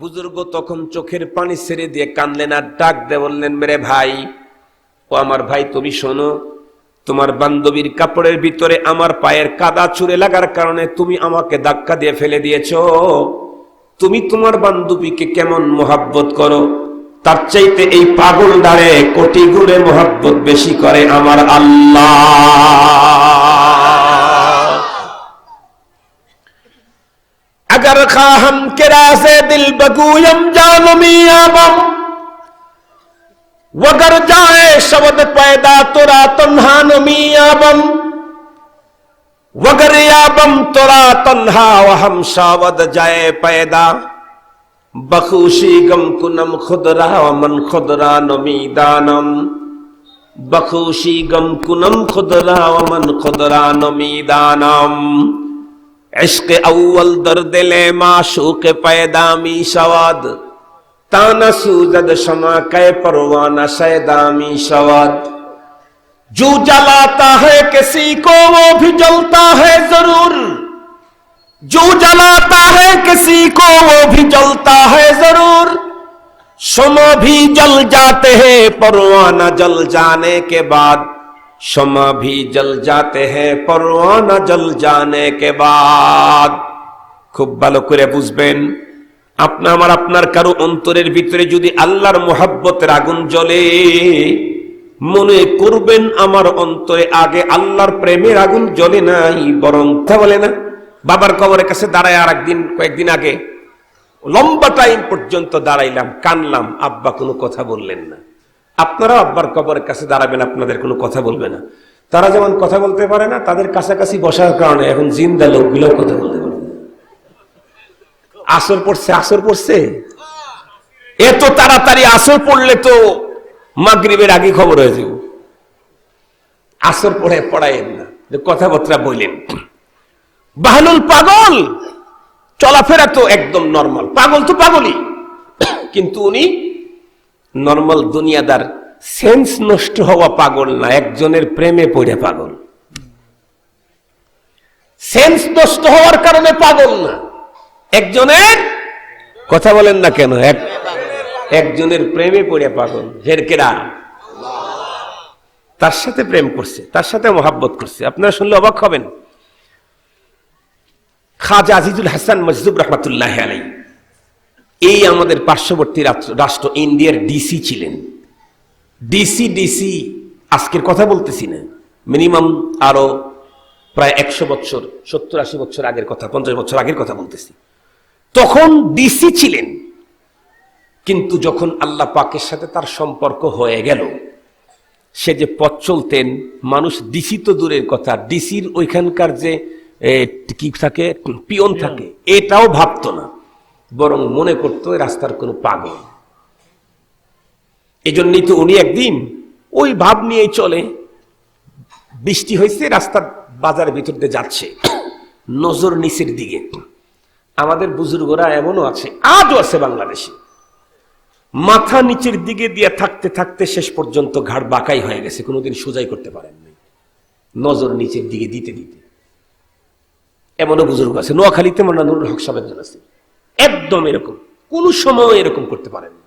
বুজুর্গ তখন চোখের পানি ছেড়ে দিয়ে কানলেন আর ডাক দে বললেন, মেরে ভাই, ও আমার ভাই, তুমি শোনো, তোমার বান্ধবীর কাপড়ের ভিতরে আমার পায়ের কাদা চুরে লাগার কারণে তুমি আমাকে ধাক্কা দিয়ে ফেলে দিয়েছ। তুমি তোমার বান্ধবীকে কেমন মোহাব্বত করো? তার চাইতে এই পাগল দ্বারে কোটি গুণে মোহাব্বত বেশি করে আমার আল্লাহ। अगर खाहम के रासे दिल बगूयम जानो मियाबम वगर जाए शब्द पैदा तुरा तन्हा मियाबम वगर याबम तुरा तन्हा वहम शावद जाए पैदा बखुशी गम कुनम खुदरा मन खुदरा नमीदानम बखुशी गम कुनम खुदरा मन खुदरा नमीदानम इश्क अव्वल दर्द ले माशूक पैदामी सवाद ताना सूजद शमा कै परवाना शैदामी सवाद जो जलाता है किसी को वो भी जलता है ज़रूर। जो जलाता है किसी को वो भी जलता है ज़रूर। शमा भी जल जाते हैं परवाना जल जाने के बाद। शमा भी जल जाते हैं परवाना जल जाने के बाद খুব ভালো করে বুঝবেন আপনি আমার আপনার কারো অন্তরের ভিতরে যদি আল্লাহর মোহাব্বতের আগুন জ্বলে মনে করবেন আমার অন্তরে আগে আল্লাহর প্রেমের আগুন জ্বলে নাই বরং তা বলে না বাবার কবরের কাছে দাঁড়ায় আর একদিন কয়েকদিন আগে লম্বা টাইম পর্যন্ত দাঁড়াইলাম কানলাম আব্বা কোনো কথা বললেন না আপনারাও আব্বার কবরের কাছে দাঁড়াবেন, আপনাদের কোনো কথা বলবে না। তারা যেমন কথা বলতে পারে না, তাদের কাছাকাছি বসার কারণে এখন জিন্দা লোকগুলোও কথা বলতে পারে আসর পড়ছে আসর পড়ছে? এত তাড়াতাড়ি আসর পড়লে তো মাগরিবের আগে খবর হয়ে যাব। আসর পড়ে পড়াইেন না, যে কথাবার্তা বললেন বাহলুল পাগল! চলাফেরা তো একদম নর্মাল, পাগল তো পাগলই। কিন্তু উনি নর্মাল দুনিয়াদার সেন্স নষ্ট হওয়া পাগল না, একজনের প্রেমে পড়ে পাগল। সেন্স নষ্ট হওয়ার কারণে পাগল না। একজনের কথা বলেন না কেন? এক, একজনের প্রেমে পড়ে পাগল। হেরকেরা তার সাথে প্রেম করছে, তার সাথে মহাব্বত করছে। আপনারা শুনলে অবাক হবেন। খাজা আজিজুল হাসান মজদুব রহমতুল্লাহ আলাই এই আমাদের পার্শ্ববর্তী রাষ্ট্র- ইন্ডিয়ার ডিসি ছিলেন। ডিসি ডিসি আজকের কথা বলতেছি না। মিনিমাম আরও প্রায় একশো বছর সত্তর আশি বছর আগের কথা পঞ্চাশ বছর আগের কথা বলতেছি। তখন ডিসি ছিলেন। কিন্তু যখন আল্লাহ পাকের সাথে তার সম্পর্ক হয়ে গেল সে যে পথ চলতেন মানুষ ডিসি তো দূরের কথা ডিসির ওইখানকার যে কি থাকে? পিয়ন থাকে। এটাও ভাবতো না। বরং মনে করতো রাস্তার কোনো পাগল। এজন্যই তো উনি একদিন ওই ভাব নিয়েই চলে, বৃষ্টি হয়েছে, রাস্তার বাজারের ভিতর দিয়ে যাচ্ছে। নজর নিচের দিকে। আমাদের বুজুর্গরা এমনও আছে, আজও আছে বাংলাদেশে। মাথা নিচের দিকে দিয়ে থাকতে থাকতে শেষ পর্যন্ত ঘাড় বাঁকাই হয়ে গেছে, কোনোদিন সোজাই করতে পারেননি। নজর নিচের দিকে দিতে দিতে। এমনও বুজুর্গ আছে, নোয়াখালীতে মনে নুরুল হক সাহেব আছে। একদম এরকম। কোন সময় এরকম করতে পারেন না।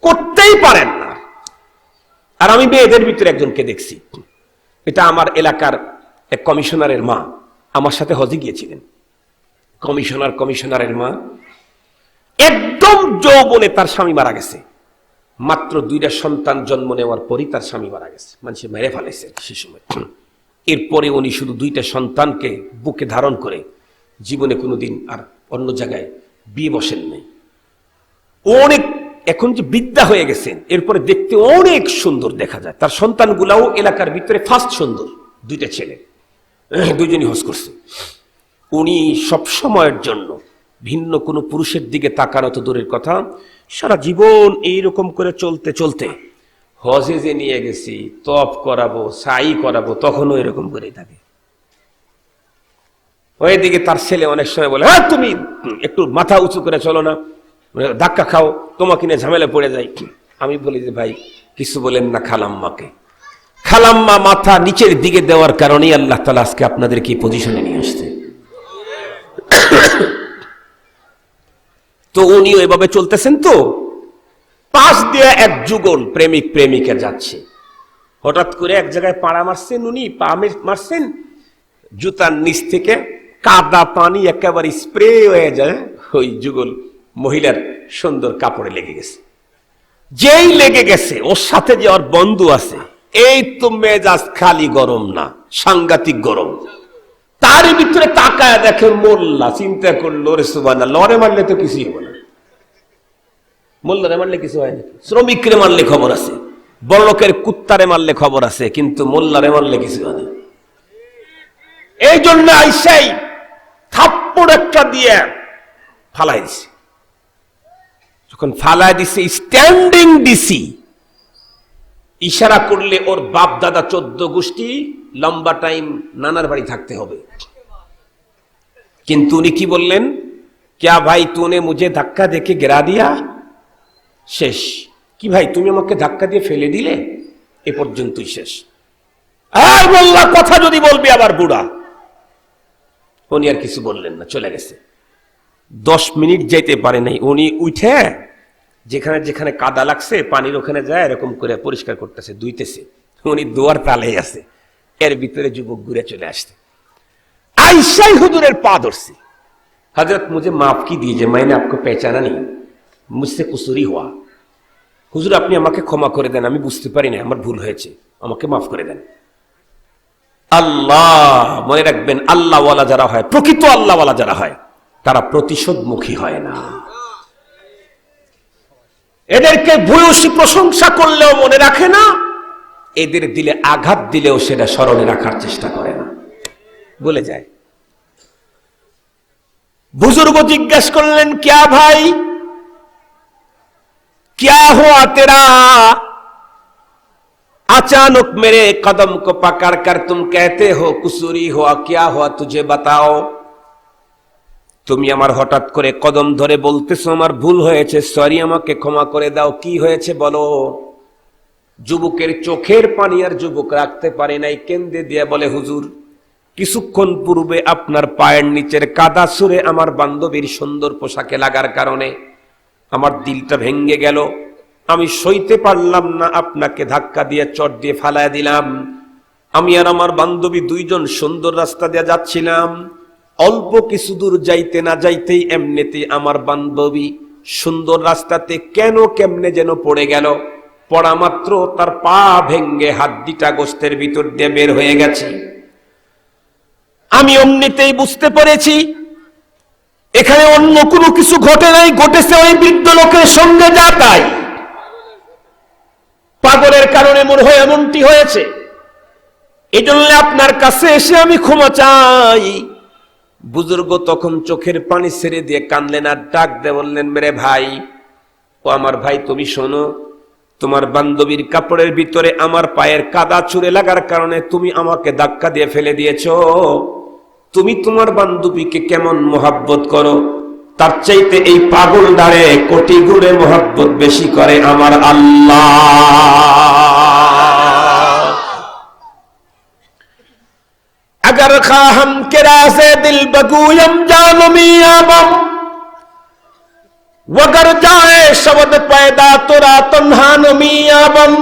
করতেই পারেন না। আর আমি মেয়েদের ভিতরে একজনকে দেখছি। এটা আমার এলাকার এক কমিশনারের মা। আমার সাথে হজে গিয়েছিলেন। কমিশনার, কমিশনারের মা। একদম যৌবনে তার স্বামী মারা গেছে। মাত্র দুইটা সন্তান জন্ম নেওয়ার পরই তার স্বামী মারা গেছে। মানুষে মেরে ফেলেছে সে সময়। এরপরে উনি শুধু দুইটা সন্তানকে বুকে ধারণ করে জীবনে কোনোদিন আর অন্য জায়গায় বিয়ে বসেন নাই। অনেক, এখন যে বিদ্যা হয়ে গেছেন, এরপরে দেখতে অনেক সুন্দর দেখা যায়। তার সন্তানগুলাও এলাকার ভিতরে ফার্স্ট সুন্দর, দুইটা ছেলে দুইজনই হজ করছে। উনি সব সময়ের জন্য ভিন্ন কোনো পুরুষের দিকে তাকানো তো দূরের কথা, সারা জীবন এইরকম করে চলতে চলতে হজে যে নিয়ে গেছি, তপ করাবো, সাই করাবো, তখনও এরকম করেই থাকে। ওইদিকে তার ছেলে অনেক সময় বলে হ্যাঁ তুমি একটু মাথা উঁচু করে চলো না। ধাক্কা খাও, তোমাকে নিয়ে ঝামেলা পড়ে যায় আমি বলি যে, ভাই, কিছু বলেন না খালাম্মাকে। খালাম্মা মাথা নিচের দিকে দেওয়ার কারণেই আল্লাহ তালা আজকে আপনাদেরকে এই পজিশনে নিয়ে আসছে। তো উনিও এভাবে চলতেছেন তো। পাশ দিয়ে এক যুগল প্রেমিক প্রেমিকা যাচ্ছে। হঠাৎ করে এক জায়গায় পাড়া মারছেন উনি, পা মারছেন। জুতার নিচ থেকে কাদা পানি একেবারে স্প্রে হয়ে যায়। ওই যুগল মহিলার সুন্দর কাপড়ে লেগে গেছে। যেই লেগে গেছে ওর সাথে যে ওর বন্ধু আছে এই তো মেজাজ খালি গরম না সাংঘাতিক গরম। তার ভিতরে তাকায় দেখে মোল্লা চিন্তা করল রে সুবান লরে মারলে তো কিছুই হবে না। মোল্লারে মারলে কিছু হয় না। শ্রমিকরে মারলে খবর আছে বড়লোকের কুত্তারে মারলে খবর আছে কিন্তু মোল্লারে মারলে কিছু হয় না। এই জন্য আইসাই থাপ্পড় একটা দিয়ে ফালাই দিছে। যখন ফালাই দিছে স্ট্যান্ডিং ডিসি ইশারা করলে ওর বাপ দাদা চোদ্দ গোষ্ঠী, লম্বা টাইম নানার বাড়ি থাকতে হবে। কিন্তু উনি কি বললেন? ক্যা ভাই তুনে মুঝে ধাক্কা দেখে গেরা দিয়া? শেষ। কি ভাই, তুমি আমাকে ধাক্কা দিয়ে ফেলে দিলে? এ পর্যন্তই শেষ। আর বললা কথা যদি বলবি আবার বুড়া। উনি আর কিছু বললেন না, চলে গেছে। দশ মিনিট যাইতে পারে নাই। উনি উঠে যেখানে যেখানে কাদা লাগছে, পানির ওখানে যায়, এরকম করে পরিষ্কার করতেছে দুইতেছে উনি দোয়ার তালে আছে। এর ভিতরে যুবক ঘুরে চলে আসছে। আইসাই হুদুরের পা ধরছে। হজরত মুঝে মাফ কি দিয়ে যে, মাইনে আপকে পেঁচানা নেই, মুঝসে কুসুরি হওয়া। হুজুর, আপনি আমাকে ক্ষমা করে দেন, আমি বুঝতে পারি না আমার ভুল হয়েছে, আমাকে মাফ করে দেন। আল্লাহ, মনে রাখবেন আল্লাহওয়ালা যারা হয়, প্রকৃত আল্লাহওয়ালা যারা হয়, তারা প্রতিশোধমুখী হয় না। এদেরকে ভূয়সী প্রশংসা করলেও মনে রাখে না, এদের দিলে আঘাত দিলেও সেটা স্মরণে রাখার চেষ্টা করে না। বলে যায়। বুজুর্গ জিজ্ঞাসা করলেন, ক্যা ভাই? ক্যা হো তেরা? अचानक मेरे कदम को पकड़ कर तुम कहते हो कुसूरी हुआ क्या हुआ तुझे बताओ তুমি আমার হঠাৎ করে কদম ধরে বলতেছো আমার ভুল হয়েছে সরি আমাকে ক্ষমা করে দাও কি হয়েছে বলো যুবকের চোখের পানি আর যুবক রাখতে পারে নাই কেন্দ্রে দিয়ে বলে হুজুর কিছুক্ষণ পূর্বে আপনার পায়ের নিচের কাদা সুরে আমার বান্ধবীর সুন্দর পোশাকে লাগার কারণে আমার দিলটা ভেঙ্গে গেল আমি সইতে পারলাম না আপনাকে ধাক্কা দিয়ে, চট দিয়ে ফালায় দিলাম। আমি আর আমার বান্ধবী দুইজন সুন্দর রাস্তা দিয়ে যাচ্ছিলাম। অল্প কিছু দূর যাইতে না যাইতেই এমনিতে আমার বান্ধবী সুন্দর রাস্তাতে কেন কেমনে যেন পড়ে গেল। পড়া মাত্র তার পা ভেঙ্গে হাড্ডিটা গোস্তের ভিতর দিয়ে বের হয়ে গেছে। আমি অমনিতেই বুঝতে পেরেছি, এখানে অন্য কোনো কিছু ঘটে নাই, ঘটেছে ওই বৃদ্ধ লোকের সঙ্গে যা তাই। পাগলের কারণে মনে হয় এমনটি হয়েছে। এই জন্য আপনার কাছে এসে আমি ক্ষমা চাই। বুজুর্গ তখন চোখের পানি ছেড়ে দিয়ে কানলেন আর ডাক দে বললেন, মেরে ভাই, ও আমার ভাই, তুমি শোনো, তোমার বান্ধবীর কাপড়ের ভিতরে আমার পায়ের কাদা চুরে লাগার কারণে তুমি আমাকে ধাক্কা দিয়ে ফেলে দিয়েছ। তুমি তোমার বান্ধবীকে কেমন মোহাব্বত করো? তার চাইতে এই পাগল দাঁড়ে কোটি গুণে মোহাব্বত বেশি করে আমার আল্লাহ अगर खाहम के रासे दिल बगूयम जानमी आबम वगर जाए शब्द पैदा तुरा तन्हा नमी आबम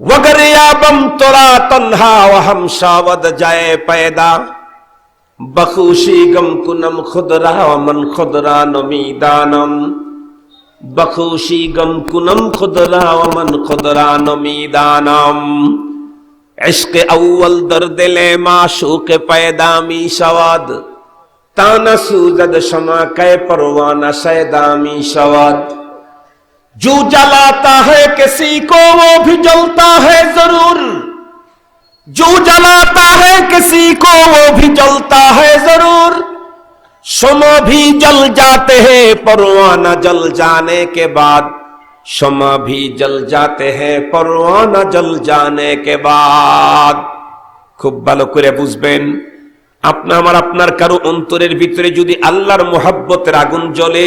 वगर याबम तुरा तन्हा वहम शावद जाए पैदा বখুষিগম কুনম খুদরামন খুদরানমিদানম বখুষিগম কুনম খুদরামন খুদরানমিদানম عشق اول در دل معشوق پیدا می شواد تا نسوزد شما کے پروانہ شیدا می شواد جو جلاتا ہے کسی کو وہ بھی جلتا ہے ضرور जो जलाता है किसी को वो भी जलता है जरूर शमा भी जल जाते हैं परवाना जल जाने के बाद शमा भी जल जाते हैं परवाना जल जाने के बाद খুব ভালো করে বুঝবেন আপনা আমার আপনার কারো অন্তরের ভিতরে যদি আল্লাহর মোহাব্বতের আগুন জ্বলে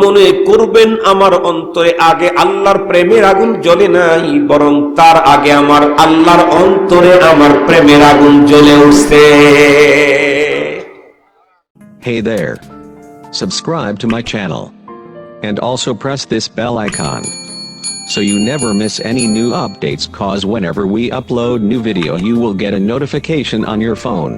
মনে করবেন আমার অন্তরে আগে আল্লাহর প্রেমের আগুন জ্বলে নাই বরং তার আগে আমার আল্লাহর অন্তরে আমার প্রেমের আগুন জ্বলে উঠছে Hey there. subscribe to my channel, and also press this bell icon. So you never miss any new updates cause whenever we upload new video you will get a notification on your phone.